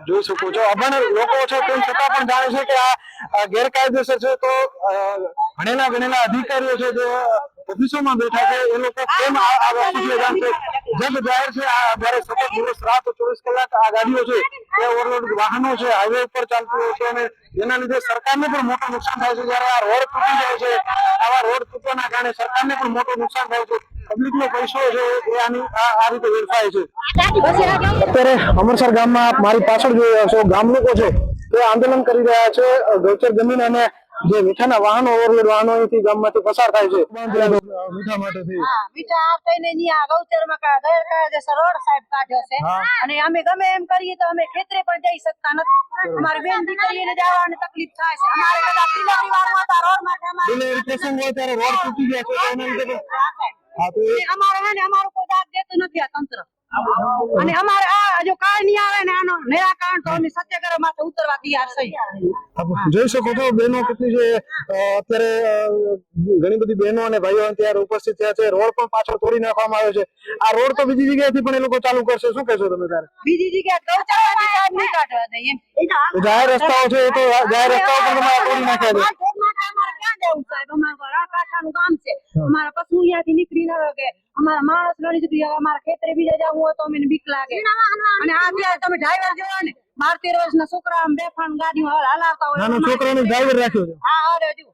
આપ જોઈ શકો છો. અભણ લોકો છે, તેમ છતાં પણ જાણે છે કે આ ગેરકાયદેસર છે તો ભણેલા ગણેલા અધિકારીઓ છે જે ઓફિસોમાં બેઠા છે, એ લોકો કેમ આ વસ્તુ છે? જાણશે જગ જાહેર છે, આ જ્યારે સતત દિવસ રાત ચોવીસ કલાક આ ગાડીઓ છે, એ ઓવરલોડ વાહનો છે હાઈવે ઉપર ચાલતું હોય છે અને એના લીધે સરકારને પણ મોટું નુકસાન થાય છે. જ્યારે આ રોડ તૂટી જાય છે, આવા રોડ તૂટવાના કારણે સરકારને પણ મોટું નુકસાન થાય છે. પબ્લિક પૈસો છે એ આની આ આ રીતે વેડફાય છે. અત્યારે અમરસર ગામમાં મારી પાછળ જોઈ રહ્યા છો ગામ લોકો છે તે આંદોલન કરી રહ્યા છે ગૌચર જમીન અને જે મીઠાના વાહનો ઓવરલોડ વાહનો અહીંથી ગામમાંથી પસાર થાય છે. મીઠા માટેથી. મીઠા આપીને ન્યા ગૌચરમાં કા- ગેરકાયદેસર રોડ સાહેબ કાઢ્યો છે અને અમે ગમે એમ કરીએ તો અમે ખેતરે પણ જઈ શકતા નથી. અમારી બેન દીકરીને જવાની તકલીફ થાય છે. અમારે કદાચ ડિલિવરી વાળું હતા રોડ માટે અમારે ડિલિવરી પ્રસંગ હોય ત્યારે રોડ તૂટી ગયા છે એના લીધે અમારે હે ને અમારો કોઈ દાદ દેતું નથી આ તંત્ર. અને અમારે આ જો કાંઈ નહીં આવે ને આનો નિરાકરણ તો અમે સત્યાગ્રહ માથે ઉતરવા તૈયાર છે. જોઈ શકો છો બહેનો કેટલી છે અત્યારે ઘણી બધી બહેનો અને ભાઈઓ અત્યારે ઉપસ્થિત થયા છે. રોડ પણ પાછો તોડી નાખવામાં આવ્યો છે. આ રોડ તો બીજી જગ્યાએથી પણ એ લોકો ચાલુ કરશે. શું કહેશો તમે તારે? બીજી જગ્યાએ જાહેર રસ્તાઓ છે એ તો જાહેર રસ્તાઓ પણ તમારે તોડી નાખ્યા છે. માલઢોર માટે અમારે ક્યાં જવું સાહેબ ગામ છે. અમારા પશુ અહીંયાથી નીકળી ન શકે. અમારા માણસ ન નીકળી અમારા ખેતરે બીજે જવું હોય તો અમને બીક લાગે. અને આ અત્યારે તમે ડ્રાઈવર જોવો ને બાર તેર વર્ષના છોકરા આમ બેફાન ગાડી હલાવતા હોય નાનો છોકરાનો ડ્રાઈવર રાખ્યો છે. હા હા રેજો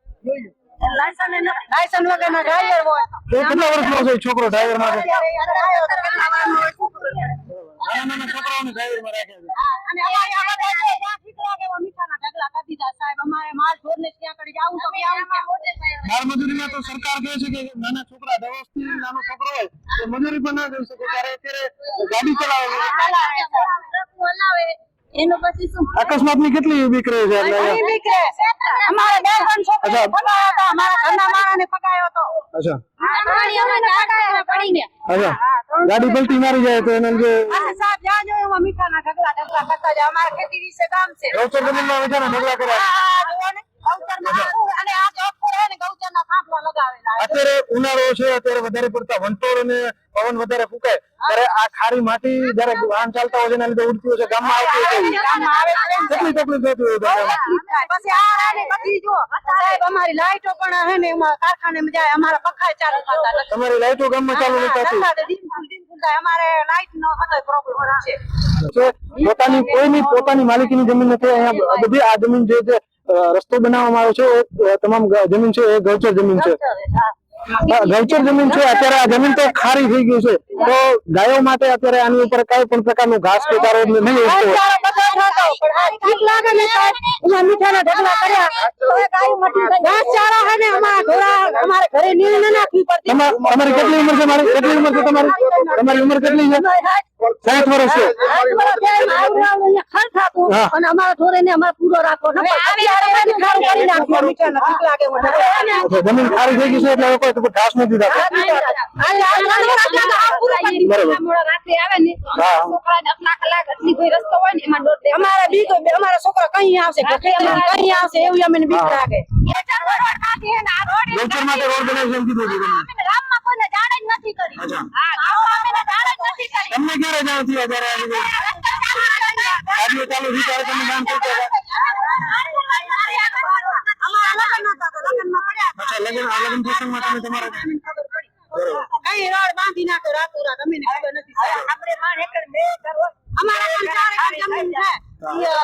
લાયસન્સ વગરના ડ્રાઈવર હોય. કેટલા વર્ષનો છે છોકરો ડ્રાઈવર નાના છોકરાઓને ડ્રાઈવરમાં રાખ્યા છે. અને અમારે આ બધા છે, ત્યાં ઠીક લાગે એવા મીઠાના ઢગલા કરી દીધા સાહેબ અમારે માલ ઢોરને ત્યાં કરી જાવું તો ક્યાં આવું ક્યાં? બાળ મજૂરીમાં તો સરકાર કહે છે કે નાના છોકરા દસથી નાનો છોકરો હોય તો મજૂરી પણ ના જઈ શકે ત્યારે અત્યારે ગાડી ચલાવે છે પછી શું અકસ્માતની કેટલી બીક રહે છે એટલે અહીં નીકળે. અમારે બે ત્રણ છોકરીઓ ફગાયા હતા. અમારા ઘરના માણસને ફગાયો હતો. અચ્છા પડી ગયા. અચ્છા ગાડી પલટી મારી જાય તો એને અને સાહેબ જ્યાં જોયું એમાં મીઠાના ઢગલા ઢગલા કરતા જાય. અમારા ખેતી વિશે કામ છે. જમીનમાં ઢગલા કર્યા ને, અત્યારે ઉનાળો છે અત્યારે વધારે પડતા વંટોળ અને પવન વધારે ફૂંકાય. ત્યારે આ ખારી માટી જયારે વાહન ચાલતા હોય એના લીધે ઉડતી હોય છે ગામમાં આવતી હોય કેટલી તકલીફ થતી તમારી લાઈટો ગામમાં ચાલુ નથી પોતાની કોઈની પોતાની માલિકીની જમીન નથી અહીંયા બધી આ જમીન જે છે રસ્તો બનાવવામાં આવ્યો છે તમામ જમીન છે એ ગૌચર જમીન છે. ગૌચર જમીન છે અત્યારે આ જમીન તો ખારી થઈ ગઈ છે. તો ગાયો માટે અત્યારે આની ઉપર કઈ પણ પ્રકારનું ઘાસ કે ચારો નહીં ગાયું તમારી કેટલી ઉંમર છે મારી? કેટલી ઉંમર છે તમારી? તમારી ઉંમર કેટલી છે? સાઠ વર્ષ. અને અમારા વર્ષ ને અમારા પૂરો. અચ્છા, જમીન ખારી થઈ ગઈ છે એટલે કોઈ ઘાસ નથી અમારે છોકરા કઈ આવશે? કઈ આવશે? એવું અમને બીક લાગે. રોડ બનાવી છે એમ કીધું હતું તમને આ? ગાડીઓ ચાલુ ત્યારે? લગ્ન લગ્ન પ્રસંગમાં તમે તમારા કઈ રોડ બાંધી નાખો રાતો રાત અમને ખબર નથી અમારે પણ ચાર જમીન છે.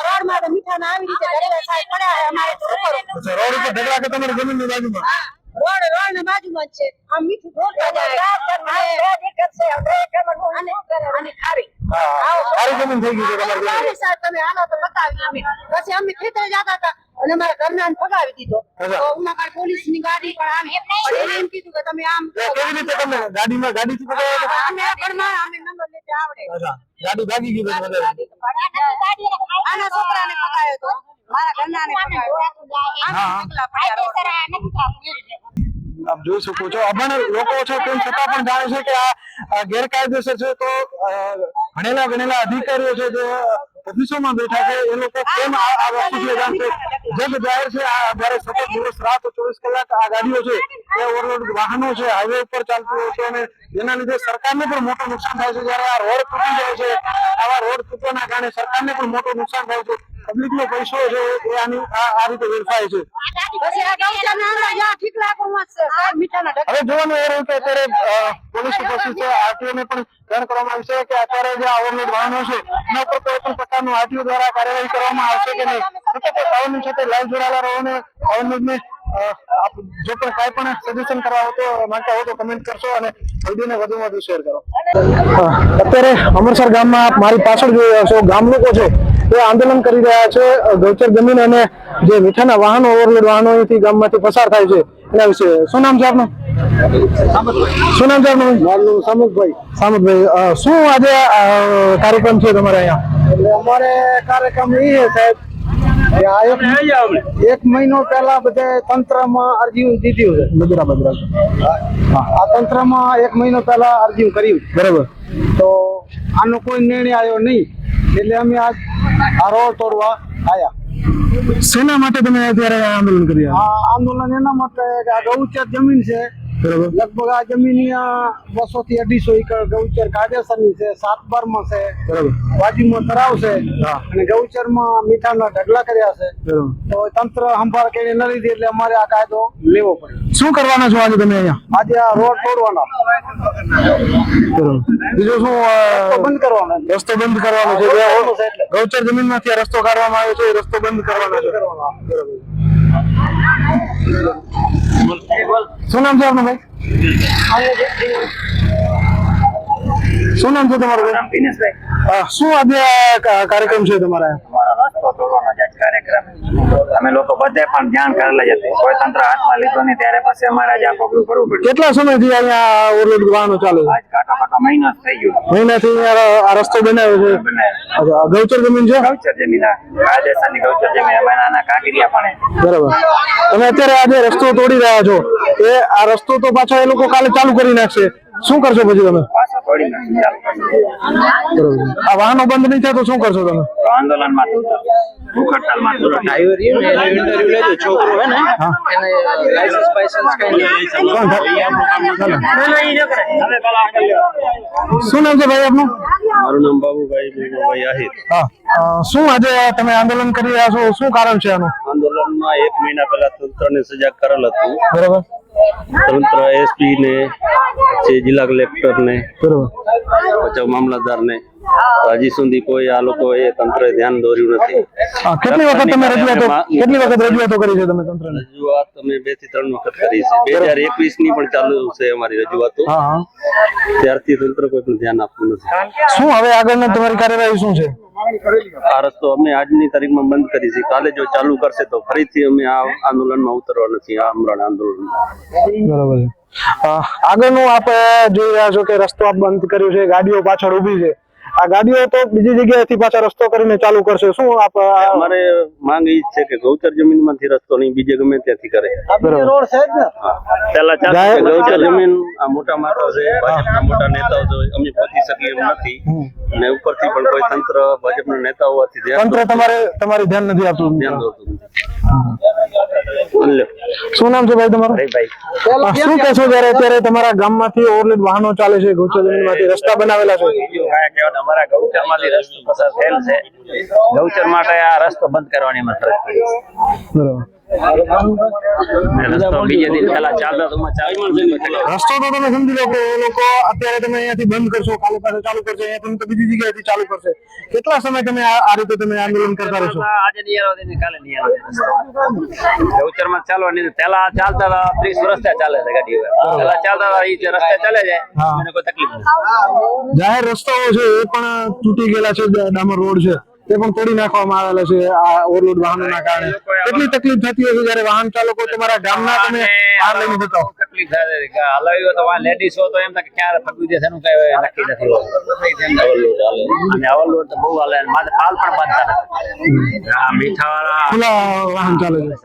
રોડમાં તો મીઠાના આવી રીતે ઘરેલા સાહેબ પડ્યા છે અમારે તો રોડ ઉપર ઢગલા કે તમારી જમીનની બાજુમાં? રોડ રોડ ના બાજુમાં જ છે. આમ મીઠું ઢોળતા જાય હા. થઈ ગયું છે તમારી સાહેબ તમે હાલો તો બતાવી અમે પછી અમે ખેતરે જતા હતા અને મારા ઘરના ને દીધો. તો ઉમાકાળ પોલીસની ગાડી પણ આવી પણ એમ કીધું કે તમે આમ કેવી રીતે તમે ગાડીમાં ગાડીથી પકડાયા હતા? અમે ઘરમાં અમે નંબર લેતે આવડે અચ્છા ગાડી ભાગી ગઈ. આના છોકરાને ફગાયો તો મારા ઘરના ને ફગાયો હા. પગલા પડ્યા રોડ આપ જોઈ શકો છો. અભણ લોકો છે તેમ છતાં પણ જાણે છે કે આ ગેરકાયદેસર છે તો ભણેલા ભણેલા અધિકારીઓ છે જે ઓફિસોમાં બેઠા છે, એ લોકો કેમ આ વસ્તુ છે? જાણશે જગ જાહેર છે, આ જ્યારે સતત દિવસ રાત ચોવીસ કલાક આ ગાડીઓ છે, એ ઓવરલોડ વાહનો છે હાઈવે ઉપર ચાલતું હોય છે અને જેના લીધે સરકારને પણ મોટું નુકસાન થાય છે. જ્યારે આ રોડ તૂટી જાય છે, આવા રોડ તૂટવાના કારણે સરકારને પણ મોટું નુકસાન થાય છે. પબ્લિક નો પૈસો છે એ આની આ રીતે વેરફાય છે. હવે જોવાનું એ રહ્યું કે અત્યારે પોલીસ ઉપસ્થિત છે આરટીઓ ને પણ જાણ કરવામાં આવી છે કે અત્યારે જે ઓવરલોડ વાહનો છે એના ઉપર કોઈ પણ પ્રકારનું આરટીઓ દ્વારા કાર્યવાહી કરવામાં આવશે કે નહીં? પવનની સાથે લાઈવ જોડાયેલા રહો ને પવન ને આપ જો પણ કાંઈ પણ સજેશન કરવા હોતો માંગતા હો તો કમેન્ટ કરશો અને વિડીયોને વધુમાં વધુ શેર કરો. અત્યારે અમરસર ગામમાં મારી પાછળ જોઈ રહ્યા છો ગામ લોકો છે એ આંદોલન કરી રહ્યા છે ગૌચર જમીન અને જે મીઠાના વાહનો ઓવરલોડ વાહનો અહીંથી ગામમાંથી પસાર થાય છે એના વિશે શું નામ છે આપનું? શું નામ છે આપનું મારું સામુકભાઈ સામુકભાઈ શું આજે કાર્યક્રમ છે તમારે અહીંયા? એટલે અમારે કાર્યક્રમ એ છે સાહેબ કે એક એક મહિનો પહેલા બધે તંત્રમાં અરજી દીધી છે. બજરા બજરા આ તંત્રમાં એક મહિનો પહેલા અરજી કર્યું બરાબર. તો આનો કોઈ નિર્ણય આવ્યો નહીં. એટલે અમે આજ રોડ તોડવા આવ્યા શેના માટે તમે અત્યારે આંદોલન કર્યા? આ આંદોલન એના માટે કે આ ગૌચર જમીન છે. લગભગ આ જમીન બસો થી અઢીસો એકર ગૌચર કાયદેસરની છે સાત બારમાં છે બરાબર. બાજુમાં તરાવ છે. અને ગૌચરમાં મીઠાના ઢગલા કર્યા છે. તો તંત્ર સંભાળ કરીને ન લીધી એટલે અમારે આ કાયદો લેવો પડે શું કરવાના છો આજે તમે અહીંયા? આજે આ રોડ તોડવાના. બરાબર. બીજું શું બંધ કરવાનો રસ્તો બંધ કરવાનો છે. ગૌચર જમીનમાંથી રસ્તો કાઢવામાં આવ્યો છે રસ્તો બંધ કરવાનો છે. શું નામ છે આપનું ભાઈ? શું નામ છે તમારું ભાઈ? શું આજે કાર્યક્રમ છે તમારા? અમે લોકો બધે પણ ધ્યાન કરેલા જ હતી કોઈ તંત્ર હાથમાં લીધો નહીં ત્યારે પછી અમારે આજે આ પગલું ભરવું પડ્યું. કેટલા સમયથી અહીંયા ઓવરલોડ વાહનો ચાલે આજ કાંટો મહિનો થઈ ગયો. મહિનાથી આ રસ્તો બનાવ્યો છે? ગૌચર જમીન છે? ગૌચર જમીન આ કાયદેસરની ગૌચર જમીન અમે નાના કાંકરિયા પણ બરાબર. તમે અત્યારે આજે રસ્તો તોડી રહ્યા છો એ આ રસ્તો તો પાછો એ લોકો કાલે ચાલુ કરી નાખશે. શું કરશો પછી તમે? આ વાહનો બંધ નહીં થાય તો શું કરશો તમે? આંદોલનમાં ભૂખ શું નામ છે ભાઈ આપનું? મારું નામ બાબુભાઈ મેઘુભાઈ આહિર. હા. શું આજે તમે આંદોલન કરી રહ્યા છો? શું કારણ છે આનું? આંદોલનમાં એક મહિના પહેલા તંત્રને સજાગ કરેલ હતું. બરાબર. તંત્ર એસપી ને જિલ્લા કલેક્ટર ને પછી મામલતદાર ને હજી સુધી કોઈ આ લોકો એ તંત્ર ધ્યાન દોર્યું નથી. કેટલી વખત તમે રજૂઆતો કેટલી વખત રજૂઆતો કરી છે તમે તંત્રને? રજૂઆત અમે બેથી ત્રણ વખત કરી છે. બે હજાર એકવીસની પણ ચાલુ છે અમારી રજૂઆતો. હા હા. ત્યારથી તંત્ર કોઈ પણ ધ્યાન આપતું નથી. શું હવે આગળની તમારી કાર્યવાહી શું છે? આ રસ્તો અમે આજની તારીખમાં બંધ કરી છે. કાલે જો ચાલુ કરશે તો ફરીથી અમે આ આંદોલનમાં ઉતરવા નથી આ અમરાણ આંદોલન બરાબર આગળનું આપ જોઈ રહ્યા છો કે રસ્તો આપ બંધ કર્યો છે ગાડીઓ પાછળ ઊભી છે. આ ગાડીઓ તો બીજી જગ્યાએથી પાછા રસ્તો કરીને ચાલુ કરશે. શું આપ અમારે માંગ એ છે કે ગૌચર જમીનમાંથી રસ્તો નહીં બીજે ગમે ત્યાંથી કરે. રોડ છે જ ને? પેલા ચાલુ ગૌચર જમીન આ મોટા મારો છે ભાજપના મોટા નેતાઓ છે અમે પહોંચી શકીએ એમ નથી. ને ઉપરથી પણ કોઈ તંત્ર ભાજપના નેતાઓ હોવાથી તંત્ર તમારે તમારી ધ્યાન નથી આપતું. ધ્યાન લ્યો. શું નામ છે ભાઈ તમારું? ભાઈ. શું કહેશો જયારે અત્યારે તમારા ગામમાંથી ઓવરલેડ વાહનો ચાલે છે ગૌચર જમીનમાંથી રસ્તા બનાવેલા છે? અમારા ગૌચરમાંથી રસ્તો પસાર થયેલ છે. ગૌચર માટે આ રસ્તો બંધ કરવાની અમે ફરજ પડી બરાબર. રસ્તો તો ચાલુ તમે સમજી લો કે એ લોકો અત્યારે તમે અહીંયાથી બંધ કરશો કાલે પાસે ચાલુ કરશે અહીંયા તમે તો બીજી જગ્યાએથી ચાલુ કરશે. કેટલા સમય તમે આ આ રીતે તમે આંદોલન કરતા રહેશો? આજે નહીં કાલે નહીં આવો રસ્તો. ગૌચરમાં ચાલવાની પેલા ચાલતા હતા ત્રીસ વર્ષ ચાલે છે ગાડી પેલા ચાલતા હતા એ જે રસ્તે ચાલે છે હા. કોઈ તકલીફ જાહેર રસ્તાઓ છે એ પણ તૂટી ગયેલા છે ડામર રોડ છે. તે પણ તોડી નાખવામાં આવેલા છે આ ઓવરલોડ વાહનોના કારણે. કેટલી તકલીફ થતી હશે જ્યારે વાહન ચાલકો તમારા ગામના તમે બહાર લઈને જતો તકલીફ થાય છે? તો વાં લેડીઝ હોય તો એમ થાય કે ક્યારે ફગવી દેશે એનું કઈ નક્કી નથી હોતું. અને ઓવરલોડ તો બહુ હાલે. અને માથે પાલ પણ બાંધતા નથી. આ મીઠાવાળા ખુલ્લા વાહન ચાલે છે.